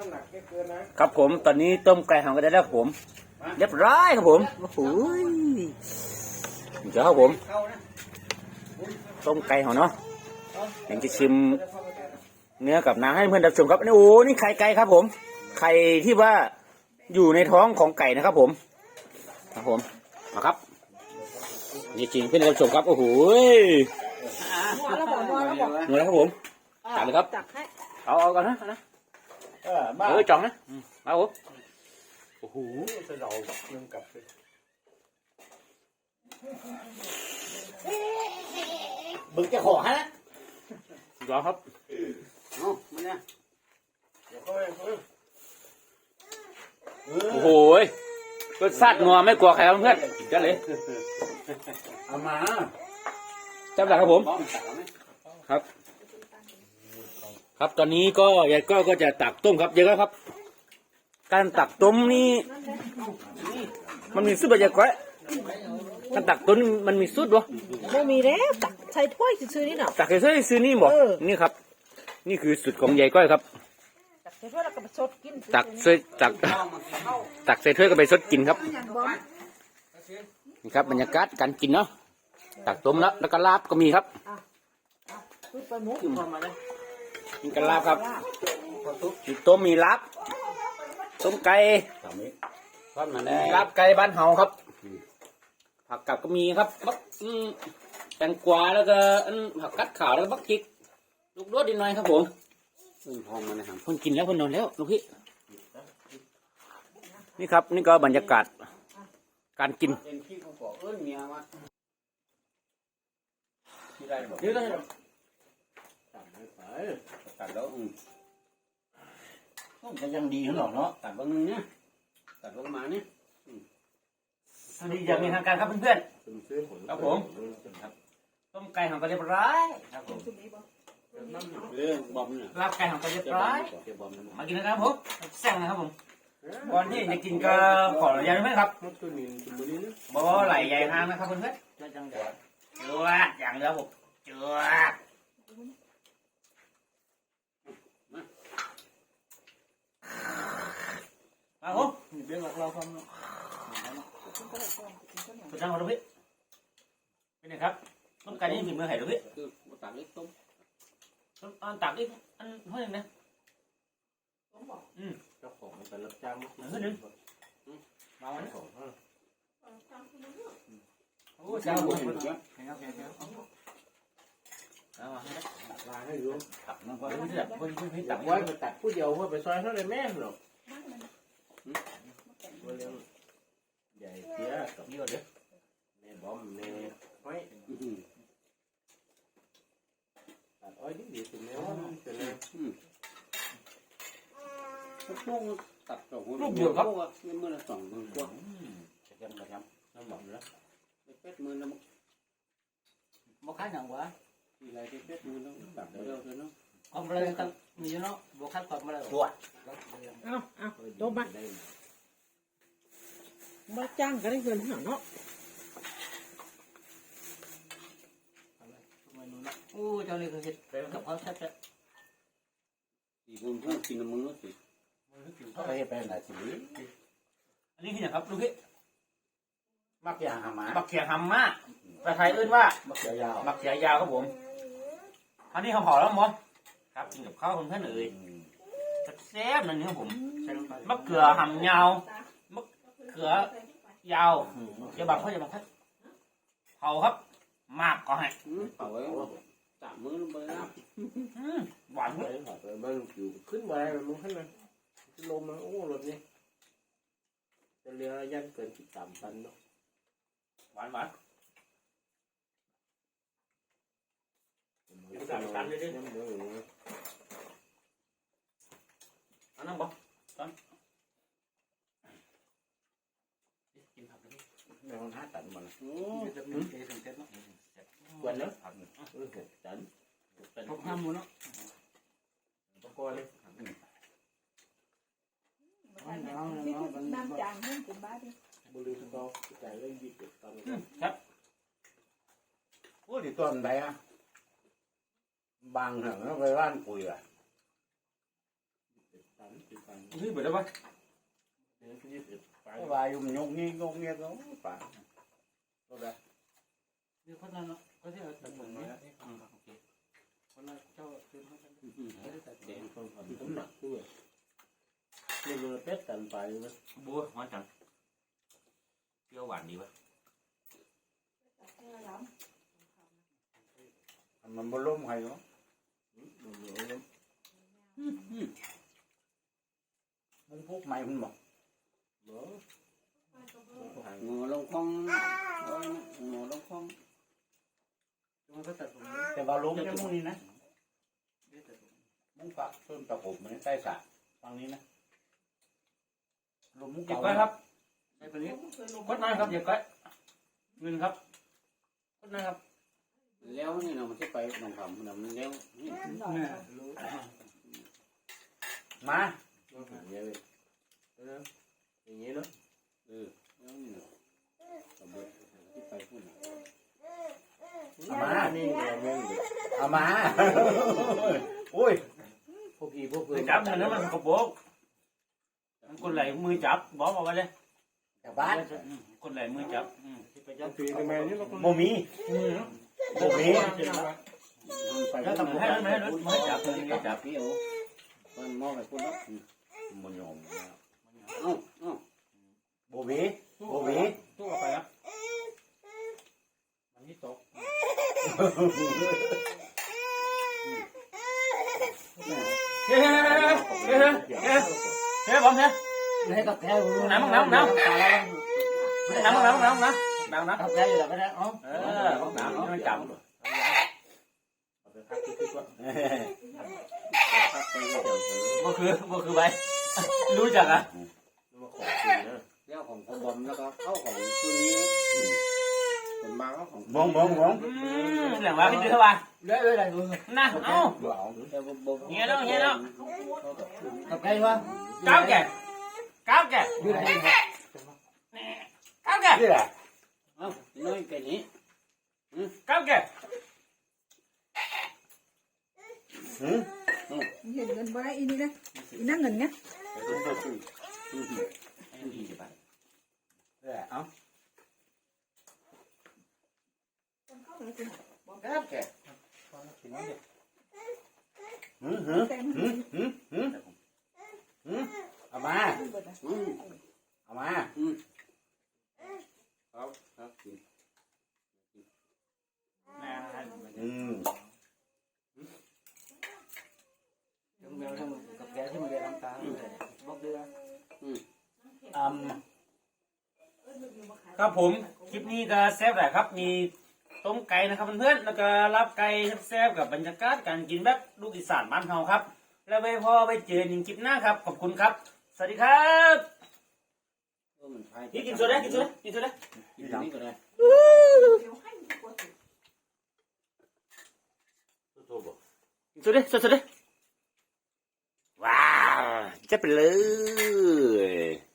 น้ำหนักแค่เกินนะครับผมตอนนี้ต้มไก่หอมกันได้แล้วครับผม เรียบร้อยครับผมโอ้โหเดี๋ยวครับผมเข้านะต้มไก่หอมเนาะเดี๋ยวจะชิมเนื้อกับน้ำให้เพื่อนรับชมครับนี่โอ้โหนี่ไข่ไก่ครับ ผมไข่ที่ว่าอยู่ในท้องของไก่นะครับ ผมครับผมมาครับนี่จริงเพื่อนรับชมครับโอ้โหนัวแล้วบอกนัวแล้วบอกหนูแล้วครับผมจัดเลยครับจักให้เอาเอากันนะเอานะ เออบ้าเออจ่องนะอืมมาครับผมโอ้โหจะเราเรื่องกลับไปบึงจะขอฮะสุดยอดครับเอามันเนี่ยเดี๋ยวค่อยค่อยโอ้โหรสชาตินัวไม่กลัวใครครับเพื่อนจัดเลยเอามาจับหลักครับผมบ้องสาวไหม ครับ ครับตอนนี้ก็ยายก้อยก็จะตักต้มครับยายก้อยครับ การตักต้มนี่มันมีสูตรแบบยายก้อยการตักต้มมันมีสูตรบ่ไม่มีแล้วตักใส่ถ้วยซื้อๆนี่น่ะตักใส่ถ้วยซื้อนี่บ่เออนี่ครับ นี่คือสูตรของยายก้อยครับตักใส่ถ้วยแล้วก็มาสดกินตักใส่ตักบ้องมากินข้าวตักใส่ถ้วยก็ไปสดกินครับบอมนี่ครับบรรยากาศการกินเนาะตักต้มแล้วแล้วก็ลาบก็มีครับพูดไปหมุ กมีกระลาบครับมีต้มมีลาบต้มไก่สามนี้ก้อนมาได้ลาบไก่บ้านเฮาครับ ผักกับก็มีครับบักอืมแตงกวาแล้วก็อันผักกัดขาวแล้วก็บักจิกลูกโดดนิดหน่อยครับผมซึ่งพองมันนะครับคนกินแล้วคนนอนแล้วลูกพี่นี่ครับ นี่ก็บรรยากาศ การกินเป็นพี่เขาบอกเอิ้นเมียมาที่ได้บอกเดี๋ยวต้องตัดไม่ไป ตัดแล้วอืมต้องจะยังดีหรอกเนาะตัดบางนึงเนี่ยตัดลงมาเนี่ยสวัสดีอย่างเป็นทางการครับเพื่อนเป็นซื้อผลครับผมๆต้มไก่ของก็เรียบร้อยครับผมเรื่องบอมเนี่ยลาบไก่ของก็เรียบเก็บร้บออมยเก็บบอมนะมากินนะครับผมแซงนะครับผมก่อนที่จะกินก็ขออนุญาตด้วยครับมันตัวนี้ตัวมือนี้นะบ่ไหลใหญ่ทางนะครับเพื่อนๆเจอจังเดือดเจือดอย่างเดียวผมเจือดมาผม มี เป็นหลักเราทำเนาะสุดจังครับพี่เป็นไงครับต้มไก่นี่ฝีมือไห่ดูพี่คือตัดเล็กต้มต้มอันตักอีกอันเท่านึงนะเจ้าของมันเป็นรับจ้างมาวันนี้ของโอ้เจ้าผมเห็นเยอะเอามาให้ลาให้รู้ตัดนะเพื่อนๆเพื่อนๆให้ตัตัดกไว้ไว้ไปตัดผู้เดียวเพื่อไปซอยเท่าไรแม่หรอก ตัวเลี้ยงใหญ่เสียกับเยอะเด้อแม่บอมแม่ห้อยตัดอ้อยดีดีสุดแล้วเป็นไงลูกตัดดอกหัวเงินมือละสองหมื่นกว่าจะยังประจำน้ำหวานแล้วเป็ดมือละบ่ขายหนังวะทีไรเป็ดมือแล้วตัดเร็วๆเนาะความเลยกันมีเนาะบ่ขายความเลยตัวเอาเอาโตมา มาจ้างก็ได้เงินหน่อยเนาะโอ้เจ้านี่คือเฮ็ดกับเขาแซ่บสี่คนเพื่อนกินน้ำมันแล้วสิเขาไปไปไหนสิๆอันนี้คือหยังครับลูกพี่มักยางหามาบักเขียหำมาแต่ไทยเอิ้นว่ามักยาวบักเขียยาวครับผมอันนี้เขาเผาแล้วมั้งครับกินกับข้าวคนเพื่อนเอ่ยแซ่บๆนั่นนี่ครับผมมะเขือหำยาวมะเขือยาวจะบักเขาจะบักเขาเผาครับ มากก็ให้เป่าไว้สามมือลงไปนะอืมหวานไปเว้ยหอไปบ้านอยู่ขึ้นมาอะไรมึงขึ้นมาลมมาโอ้รถนี่จะเรือยันเกินที่สามพันเนาะหวานหวานยังเหลืออยู่อันนั้นบ่ตอนกินผักเลย ในวันห้าตันมันโอ้วันเนาะเออหกตันพกห้ามมูเนาะตะกอเลยน้ำจางให้กินบ้าดิบริสุทธิ์ใจเล่นยิบตันครับโอ้ดิต้นไหนอะบางเหรอไปบ้านปุ๋ยอะนี่เบิดแล้ปะไปวายอยู่มันยกงี้ยกเงี้ยก็ป่า ก็แบบเดี๋ยวเขานั่นเนาะเขาที่เอาตัดผมนี้โอเคคนละเจ้าเดือนเขาจะไม่ได้ตัดเด่นคนผ่อนน้ำหนักด้วยนี่มันเป็ดกันไปนะบัวหวานจังเปรี้ยวหวานดีวะมันบ่ล้มให้เนาะมันเหนียวน้มึงพกไม้มึงบอกำเนาะหางงอลงคลองงอลงคลอง มันก็ตัดผมแต่ว่าล้มจะมึงนี่นะมึงฝักต้นตะขบมันใต้สระฟังนี้นะล้มมุกเก็บเก่าไว้ครับไอ้ตัวนี้กดหน้อยครับเก็บไว้เงินครับกดหน้อยครับ แล้วนี่เรามันจะไปหนองคำมันมันแล้วนี่รู้มาต้องหางเยอะเลยอย่างนี้เนาะเออแล้วนี่ตะเบิดที่ไปพูดมานี่ เราเงินเอามา โอ้ย พวกพี่พวกไปจับมันนะมันกระโปงมันคนไหลมือจับบอกมาไว้เลยจากบ้านคนไหลมือจับไปจับพี่ทำไมนี่เราโมมีโมมีไปแล้วทำให้ให้รถมือจับเลยจับพี่โอ้คนมองไปคนละมันยอมเอ้าเอ้าโบวีโบวีตู้ออกไปแล้วมันนี่ตก thế bấm thế thế tập theo nắm không nắm không nắm không nắm không nắm không nắm đang nắm tập theo rồi cái đó không không nắm nó chậm rồi vô cứ vô cứ vậy lui chẳng à แล้วของผมบอมแล้วก็เข้าของตัวนี้ คนมาก็ของมองมองมองหลังว่าพี่เดือว่าได้เลยได้เลยน่ะเอ้าแต่บ่บ่ บอกแก้มแก่หืมหืมหืมหืมหืมหืมเอามาอืมเอามาอืมครับครับกินอืมทั้งบลทั้งกับแกที่มันเรียนน้ำตาบอกเดืออืมอืมครับผม คลิปนี้จะแซ่บแหละครับ มี ต้มไก่นะครับเพื่อนๆแล้วก็รับไก่แซ่บๆกับบรรยากาศการกินแบบลูกอีสานบ้านเฮาครับ แล้วไปพอไปเจอกันคลิปหน้าครับ ขอบคุณครับ สวัสดีครับเออมันพายนี่กินโซดากินโซดากินโซดากินนี่ก็ได้ตัวบ่กินโซดาโซดาว้าวจะไปเลย